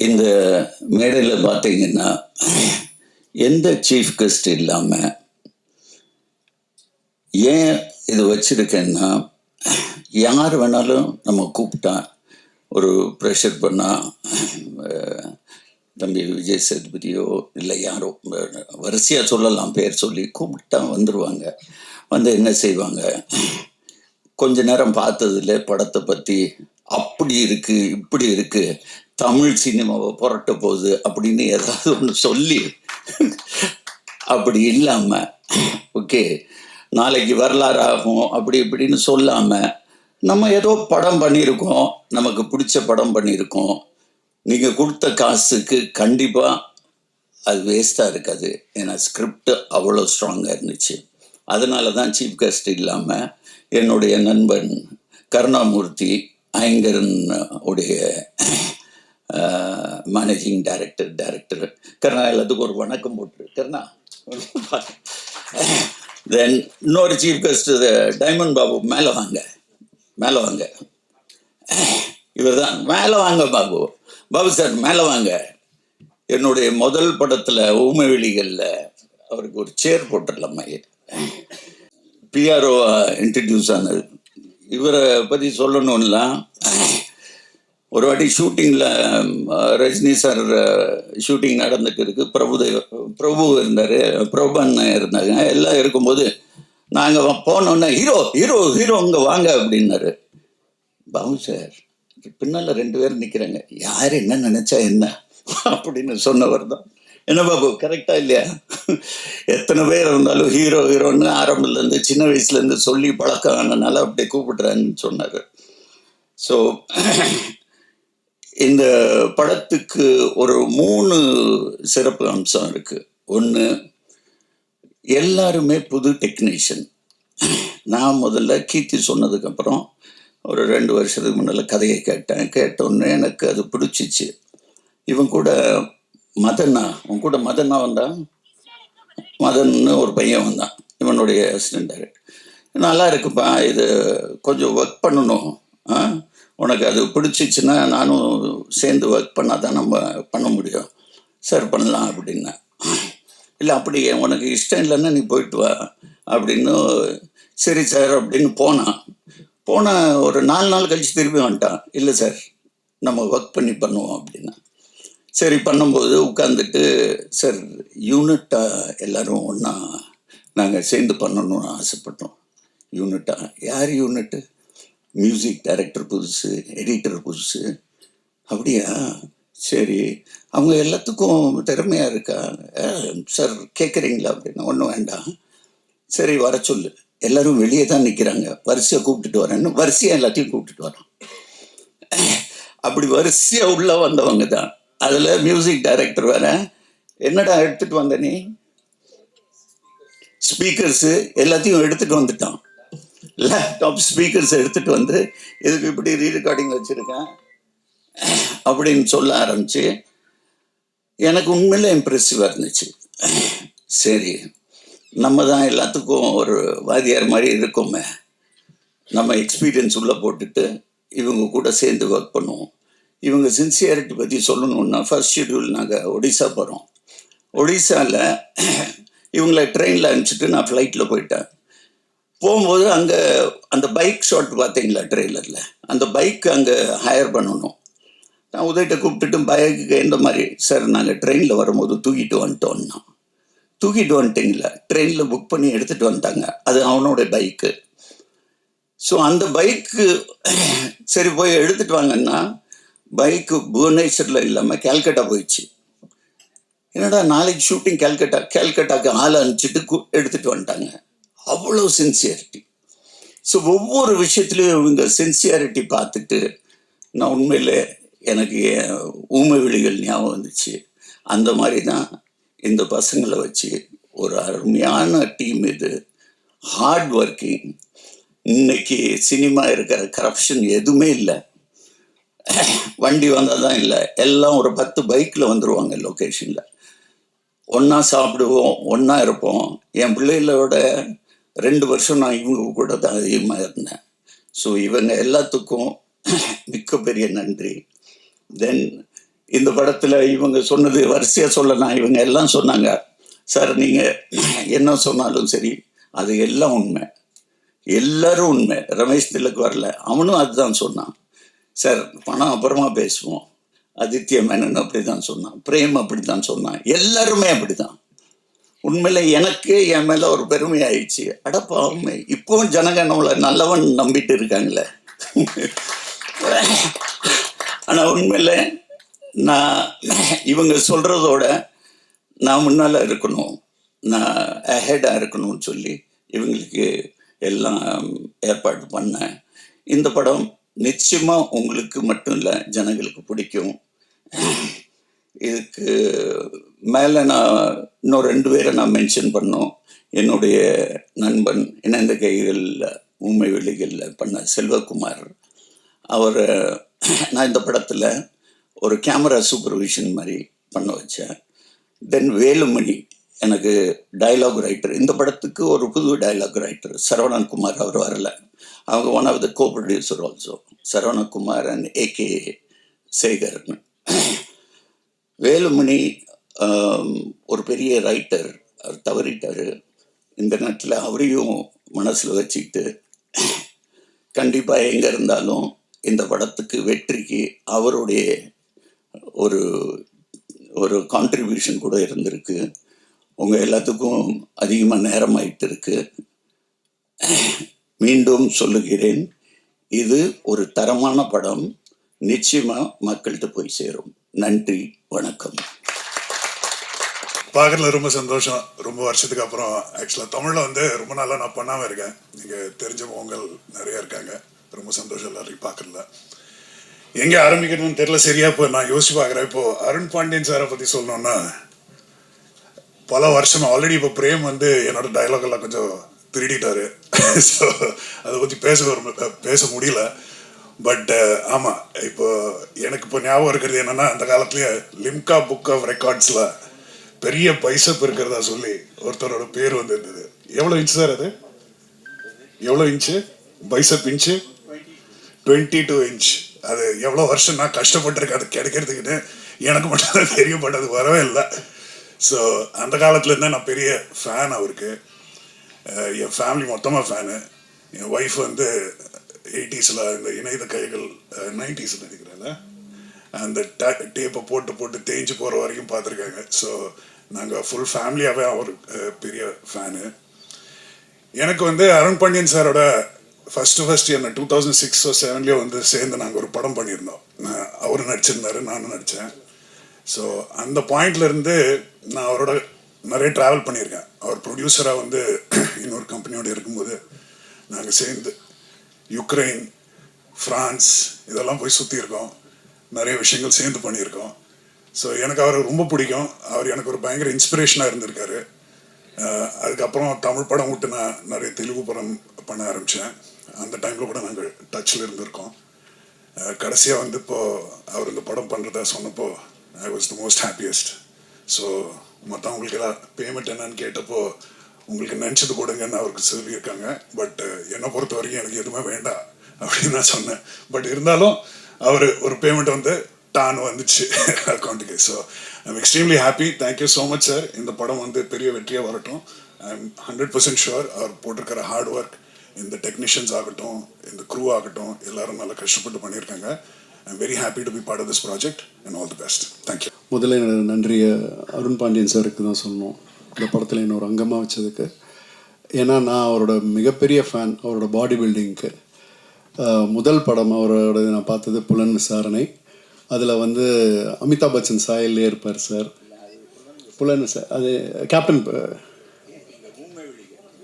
இந்த மேடையில் பார்த்தீங்கன்னா எந்த சீஃப் கெஸ்ட் இல்லாமல் ஏன் இது வச்சுருக்கேன்னா யார் வேணாலும் நம்ம கூப்பிட்டா ஒரு ப்ரெஷர் பண்ணால் தம்பி விஜய் சேதுபதியோ இல்லை யாரோ வரிசையாக சொல்லலாம் பேர் சொல்லி கூப்பிட்டா வந்துடுவாங்க வந்து என்ன செய்வாங்க? கொஞ்ச நேரம் பார்த்ததுல படத்தை பற்றி அப்படி இருக்குது இப்படி இருக்குது தமிழ் சினிமாவை புரட்ட போகுது அப்படின்னு ஏதாவது ஒன்று சொல்லி அப்படி இல்லாமல் ஓகே நாளைக்கு வரலாறு ஆகும் அப்படி இப்படின்னு சொல்லாமல் நம்ம ஏதோ படம் பண்ணியிருக்கோம் நமக்கு பிடிச்ச படம் பண்ணியிருக்கோம். நீங்கள் கொடுத்த காசுக்கு கண்டிப்பாக அது வேஸ்ட்டாக இருக்காது. ஏன்னா ஸ்கிரிப்ட் அவ்வளோ ஸ்ட்ராங்காக இருந்துச்சு. அதனால தான் சீஃப் கெஸ்ட் இல்லாமல் என்னுடைய நண்பன் கருணாமூர்த்தி ஐங்கரன் உடைய மேனேஜிங் டைரக்டர் டைரக்டர் கருணா எல்லாத்துக்கும் ஒரு வணக்கம் போட்டுரு. கருணா தென் இன்னொரு சீஃப் கெஸ்ட் டைமண்ட் பாபு மேலே வாங்க. மேலே வாங்க. இவர் தான் மேலே வாங்க பாபு. பாபு சார் மேலே வாங்க. என்னுடைய முதல் படத்தில் ஊமைவெளிகளில் அவருக்கு ஒரு சேர் போட்டுடலாமா பிஆர்ஓ இன்ட்ரடியூஸ் ஆனது. இவரை பற்றி சொல்லணும்லாம் ஒரு வாட்டி ஷூட்டிங்கில் ரஜினி சார் ஷூட்டிங் நடந்துட்டு இருக்கு. பிரபுதேவ் பிரபு இருந்தார் பிரபன் இருந்தாங்க. எல்லாம் இருக்கும்போது நாங்கள் போனோன்னே ஹீரோ ஹீரோ ஹீரோ இங்கே வாங்க அப்படின்னாரு. பாபு சார் பின்னால் ரெண்டு பேரும் நிற்கிறாங்க யார் என்ன நினச்சா என்ன? அப்படின்னு சொன்னவர் தான். என்ன பாபு கரெக்டா இல்லையா? எத்தனை பேர் இருந்தாலும் ஹீரோ ஹீரோன்னு ஆரம்பத்துலேருந்து சின்ன வயசுலேருந்து சொல்லி பழக்கம் ஆனனால அப்படியே கூப்பிடுறேன்னு சொன்னார். ஸோ இந்த படத்துக்கு ஒரு மூணு சிறப்பு அம்சம் இருக்குது ஒன்று எல்லாருமே புது டெக்னீஷியன் நான் முதல்ல கீர்த்தி சொன்னதுக்கப்புறம் ஒரு ரெண்டு வருஷத்துக்கு முன்னால் கதையை கேட்டேன். கேட்டோன்னே எனக்கு அது பிடிச்சிச்சு. இவன் கூட மதனா உன் கூட மதனா வந்தான் மதன்னு ஒரு பையன் வந்தான் இவனுடைய அசிஸ்டன்ட் நல்லா இருக்குப்பா இது கொஞ்சம் ஒர்க் பண்ணணும். ஆ? உனக்கு அது பிடிச்சிச்சுன்னா நானும் சேர்ந்து ஒர்க் பண்ணால் தான் நம்ம பண்ண முடியும். சார் பண்ணலாம் அப்படின்னா. இல்லை அப்படி உனக்கு இஷ்டம் இல்லைன்னா நீ போயிட்டு வா அப்படின்னு சரி சார் அப்படின்னு போனான் போன ஒரு நாலு நாள் கழித்து திரும்பி வந்துட்டான். இல்லை சார் நம்ம ஒர்க் பண்ணி பண்ணுவோம் அப்படின்னா. சரி பண்ணும்போது உட்காந்துட்டு சார் யூனிட்டாக எல்லாரும் ஒன்றா நாங்கள் சேர்ந்து பண்ணணும்னு ஆசைப்பட்டோம். யூனிட்டாக யார் யூனிட்டு மியூசிக் டைரக்டர் புதுசு எடிட்டர் புதுசு. அப்படியா? சரி. அவங்க எல்லாத்துக்கும் திறமையாக இருக்கா? சார் கேட்குறீங்களா அப்படின்னா? ஒன்றும் வேண்டாம். சரி வர சொல்லு. எல்லாரும் வெளியே தான் நிற்கிறாங்க வரிசையாக கூப்பிட்டுட்டு வரேன்னு வரிசையாக எல்லாத்தையும் கூப்பிட்டுட்டு வரோம். அப்படி வரிசையாக உள்ளே வந்தவங்க தான். அதில் மியூசிக் டைரக்டர் வேற. என்னடா எடுத்துகிட்டு வந்த நீ? ஸ்பீக்கர்ஸு எல்லாத்தையும் எடுத்துட்டு வந்துட்டான். லேப்டாப் ஸ்பீக்கர்ஸ் எடுத்துகிட்டு வந்து இதுக்கு இப்படி ரீ ரெக்கார்டிங் வச்சுருக்கேன். அப்படின்னு சொல்ல ஆரம்பிச்சு எனக்கு உண்மையில் இம்ப்ரெசிவாக இருந்துச்சு. சரி நம்ம தான் எல்லாத்துக்கும் ஒரு வாதியார் மாதிரி இருக்கோமே. நம்ம எக்ஸ்பீரியன்ஸ் உள்ளே போட்டுட்டு இவங்க கூட சேர்ந்து ஒர்க் பண்ணுவோம். இவங்க சின்சியாரிட்டி பற்றி சொல்லணுன்னா ஃபர்ஸ்ட் ஷெடியூல் நாங்கள் ஒடிசா போகிறோம் ஒடிசாவில் இவங்களை ட்ரெயினில் அனுப்பிச்சிட்டு நான் ஃப்ளைட்டில் போயிட்டேன். போகும்போது அங்கே அந்த பைக் ஷாட் பார்த்தீங்களா ட்ரெய்லரில் அந்த பைக் அங்கே ஹையர் பண்ணணும். நான் உதயிட்ட கூப்பிட்டுட்டு பைக்கு எந்த மாதிரி சார் நாங்கள் ட்ரெயினில் வரும்போது தூக்கிட்டு வந்துட்டோம்னா. தூக்கிட்டு வந்துட்டீங்களா? ட்ரெயினில் புக் பண்ணி எடுத்துகிட்டு வந்துட்டாங்க. அது அவனோட பைக்கு ஸோ அந்த பைக்கு சரி போய் எடுத்துகிட்டு வாங்கன்னா பைக்கு புவனேஸ்வரில் இல்லாமல் கேல்கட்டா போயிடுச்சு. என்னடா நாளைக்கு ஷூட்டிங் கேல்கட்டா கேல்கட்டாக்கு ஆள் அனுப்பிச்சிட்டு எடுத்துகிட்டு வந்துட்டாங்க. அவ்வளோ சின்சியாரிட்டி ஸோ ஒவ்வொரு விஷயத்துலையும் இவங்க சின்சியாரிட்டி பார்த்துட்டு நான் உண்மையில் எனக்கு ஊமை விழிகள் ஞாபகம் வந்துச்சு. அந்த மாதிரி தான் இந்த பசங்களை வச்சு ஒரு அருமையான டீம் இது. ஹார்ட் ஒர்க்கிங் இன்னைக்கு சினிமா இருக்கிற கரப்ஷன் எதுவுமே இல்லை. வண்டி வந்தால் தான் இல்லை. எல்லாம் ஒரு பத்து பைக்கில் வந்துடுவாங்க லொக்கேஷனில் ஒன்றா சாப்பிடுவோம் ஒன்றா இருப்போம். என் பிள்ளைகளோட ரெண்டு வருஷம் நான் இவங்க கூட தான் அதிகமாக இருந்தேன். ஸோ இவங்க எல்லாத்துக்கும் மிக்க பெரிய நன்றி. தென் இந்த படத்தில் இவங்க சொன்னது வரிசையாக சொல்லலாம் இவங்க எல்லாம் சொன்னாங்க சார் நீங்கள் என்ன சொன்னாலும் சரி அது எல்லாம் உண்மை. எல்லாரும் உண்மை. ரமேஷ் திலக் வரல. அவனும் அதுதான் சொன்னான். சார் பணம் அப்புறமா பேசுவோம். ஆதித்ய மேனன் அப்படிதான் சொன்னான். பிரேம் அப்படிதான் சொன்னான். எல்லாருமே அப்படிதான். உண்மையில எனக்கு என் மேல ஒரு பெருமை ஆயிடுச்சு. அடப்பாவுமே இப்பவும் ஜனங்க நம்மளை நல்லவன் நம்பிட்டு இருக்காங்களே. ஆனா உண்மையில நான் இவங்க சொல்றதோட நான் முன்னால இருக்கணும். நான் அஹெடா இருக்கணும்னு சொல்லி இவங்களுக்கு எல்லாம் ஏற்பாடு பண்ணேன். இந்த படம் நிச்சயமா உங்களுக்கு மட்டும் இல்லை ஜனங்களுக்கு பிடிக்கும். இதுக்கு மேலே நான் இன்னும் ரெண்டு பேரை நான் மென்ஷன் பண்ணோம். என்னுடைய நண்பன் இணைந்த கைகளில் ஊமை வெளிகளில் பண்ண செல்வகுமார். அவர் நான் இந்த படத்தில் ஒரு கேமரா சூப்பர்விஷன் மாதிரி பண்ண வச்சேன். தென் வேலுமணி எனக்கு டயலாக் ரைட்டர் இந்த படத்துக்கு ஒரு புது டைலாக் ரைட்டர் சரவணன் குமார் அவர் வரல. அவங்க one of the co producer also Saravanakumar and AK சேகர்னு Velumani ஒரு பெரிய ரைட்டர் அவர் தவறிட்டார். இந்த நேரத்தில் அவரையும் மனசில் வச்சுக்கிட்டு கண்டிப்பாக எங்கே இருந்தாலும் இந்த படத்துக்கு வெற்றிக்கு அவருடைய ஒரு ஒரு கான்ட்ரிபியூஷன் கூட இருந்திருக்கு. உங்கள் எல்லாத்துக்கும் அதிகமாக நேரம் ஆயிட்டு இருக்கு மீண்டும் சொல்லுகிறேன் இது ஒரு தரமான படம். நிச்சயமாக மக்கள்கிட்ட போய் சேரும். நன்றி வணக்கம். பார்க்கறதுல ரொம்ப சந்தோஷம். ரொம்ப வருஷத்துக்கு அப்புறம் ஆக்சுவலாக தமிழில் வந்து ரொம்ப நாளாக நான் பண்ணாமல் இருக்கேன். நீங்கள் தெரிஞ்ச உங்கள் நிறைய இருக்காங்க. ரொம்ப சந்தோஷம் எல்லாரையும் பார்க்கறதுல எங்கே ஆரம்பிக்கணும்னு தெரியல. சரியா இப்போ நான் யோசிச்சு பார்க்குறேன் இப்போ அருண் பாண்டியன் சாரை பற்றி சொல்லணும்னா பல வருஷம் ஆல்ரெடி இப்போ பிரேம் வந்து என்னோட டைலாக் எல்லாம் கொஞ்சம் திருடிட்டாரு. ஸோ அதை பற்றி பேச வரும் பேச முடியல. பட் uh, ஆமாம் இப்போ எனக்கு இப்போ ஞாபகம் இருக்கிறது என்னென்னா அந்த காலத்துலேயே லிம்கா புக் ஆஃப் ரெக்கார்ட்ஸில் பெரிய பைசப் இருக்கிறதா சொல்லி ஒருத்தரோட பேர் வந்து இருந்தது எவ்வளோ இன்ச் சார் அது? எவ்வளோ inch bicep inch twenty two inch அது எவ்வளோ வருஷம் நான் கஷ்டப்பட்டிருக்கேன் அது கிடைக்கிறதுக்குன்னு எனக்கு மட்டும் தான் தெரியும் பட் அது வரவே இல்லை. ஸோ அந்த காலத்துலேருந்தே நான் பெரிய ஃபேன் அவருக்கு. என் ஃபேமிலி மொத்தமாக ஃபேனு என் ஒய்ஃப் வந்து எயிட்டிஸில் இந்த இணையத கைகள் நைன்டிஸில் நினைக்கிறேன்ல அந்த டேப்பை போட்டு போட்டு தேஞ்சு போகிற வரைக்கும் பார்த்துருக்காங்க. ஸோ நாங்கள் ஃபுல் ஃபேமிலியாகவே அவர் பெரிய ஃபேனு எனக்கு வந்து அருண் பாண்டியன் சாரோட ஃபஸ்ட்டு ஃபஸ்ட் என்ன டூ தௌசண்ட் சிக்ஸ் செவன்லேயோ வந்து சேர்ந்து நாங்கள் ஒரு படம் பண்ணியிருந்தோம். நான் அவரும் நடிச்சிருந்தாரு நானும் நடித்தேன் ஸோ அந்த பாயிண்ட்லேருந்து நான் அவரோட நிறைய ட்ராவல் பண்ணியிருக்கேன். அவர் ப்ரொடியூசராக வந்து இன்னொரு கம்பெனியோடு இருக்கும்போது நாங்கள் சேர்ந்து யுக்ரைன் ஃப்ரான்ஸ் இதெல்லாம் போய் சுற்றியிருக்கோம் நிறைய விஷயங்கள் சேர்ந்து பண்ணியிருக்கோம். ஸோ எனக்கு அவரை ரொம்ப பிடிக்கும். அவர் எனக்கு ஒரு பயங்கர இன்ஸ்பிரேஷனாக இருந்திருக்காரு. அதுக்கப்புறம் தமிழ் படம் விட்டு நான் நிறைய தெலுங்கு படம் பண்ண ஆரம்பித்தேன் அந்த டைமில் கூட நாங்கள் டச்சில் இருந்திருக்கோம். கடைசியாக வந்து இப்போது அவர் இந்த படம் பண்ணுறதா சொன்னப்போ I was the most happiest so மற்றவங்களுக்கு எல்லாம் பேமெண்ட் என்னன்னு கேட்டப்போ உங்களுக்கு நினச்சது கொடுங்கன்னு அவருக்கு சொல்லியிருக்காங்க. பட் என்னை பொறுத்த வரைக்கும் எனக்கு எதுவுமே வேண்டாம் அப்படின்னு நான் சொன்னேன். பட் இருந்தாலும் அவர் ஒரு பேமெண்ட் வந்து டான் வந்துச்சு அக்கௌண்ட்டுக்கு so I'm extremely happy thank you so much sir இந்த படம் வந்து பெரிய வெற்றியாக வரட்டும். I am hundred percent sure அவர் போட்டிருக்கிற ஹார்ட் ஒர்க் இந்த டெக்னீஷியன்ஸ் ஆகட்டும் இந்த க்ரூ ஆகட்டும் எல்லாரும் நல்லா கஷ்டப்பட்டு பண்ணியிருக்காங்க. I am very happy to be part of this project and all the best thank you முதல்ல என்னோட நன்றியை அருண் பாண்டியன் சாருக்கு தான் சொல்லணும். இந்த படத்தில் இன்னொரு ஒரு அங்கமாக வச்சதுக்கு. ஏன்னா நான் அவரோட மிகப்பெரிய ஃபேன் அவரோட பாடி பில்டிங்க்கு முதல் படம் அவரோட நான் பார்த்தது புலன் விசாரணை. அதில் வந்து அமிதாப் பச்சன் சாயல்லே இருப்பார் சார். புலன் சார் அது கேப்டன்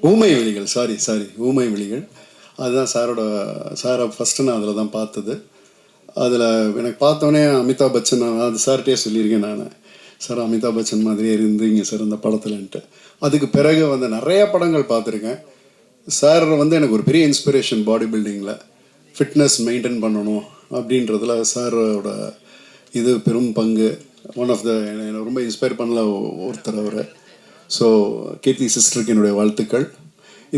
ஊமை விழிகள் சாரி சாரி ஊமை விழிகள். அதுதான் சாரோட சாரை ஃபஸ்ட்டு நான் அதில் தான் பார்த்தது. அதில் எனக்கு பார்த்தோன்னே அமிதாப் பச்சன் நான் அது சார்கிட்டே சொல்லியிருக்கேன் நான். சார் அமிதாப் பச்சன் மாதிரியே இருந்தீங்க சார் இந்த படத்துலன்ட்டு. அதுக்கு பிறகு வந்து நிறைய படங்கள் பார்த்துருக்கேன். சார் வந்து எனக்கு ஒரு பெரிய இன்ஸ்பிரேஷன் பாடி பில்டிங்கில் ஃபிட்னஸ் மெயின்டைன் பண்ணணும் அப்படின்றதுல சாரோட இது பெரும் பங்கு. ஒன் ஆஃப் த என்னை ரொம்ப இன்ஸ்பயர் பண்ணல ஒருத்தர் அவர். ஸோ கீர்த்தி சிஸ்டருக்கு என்னுடைய வாழ்த்துக்கள்.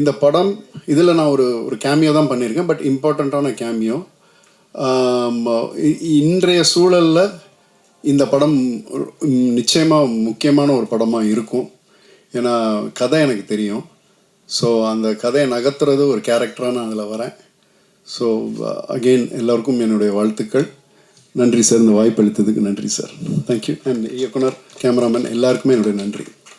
இந்த படம் இதில் நான் ஒரு ஒரு கேமியோ தான் பண்ணியிருக்கேன் பட் இம்பார்ட்டண்ட்டான கேமியோ இன்றைய சூழலில் இந்த படம் நிச்சயமாக முக்கியமான ஒரு படமாக இருக்கும். ஏன்னா கதை எனக்கு தெரியும். ஸோ அந்த கதையை நகர்த்துறது ஒரு கேரக்டராக நான் அதில் வரேன். ஸோ அகெயின் uh, எல்லோருக்கும் என்னுடைய வாழ்த்துக்கள். நன்றி சார் இந்த வாய்ப்பு அளித்ததுக்கு நன்றி சார். தேங்க்யூ அண்ட் இயக்குனர் கேமராமேன் எல்லாருக்குமே என்னுடைய நன்றி.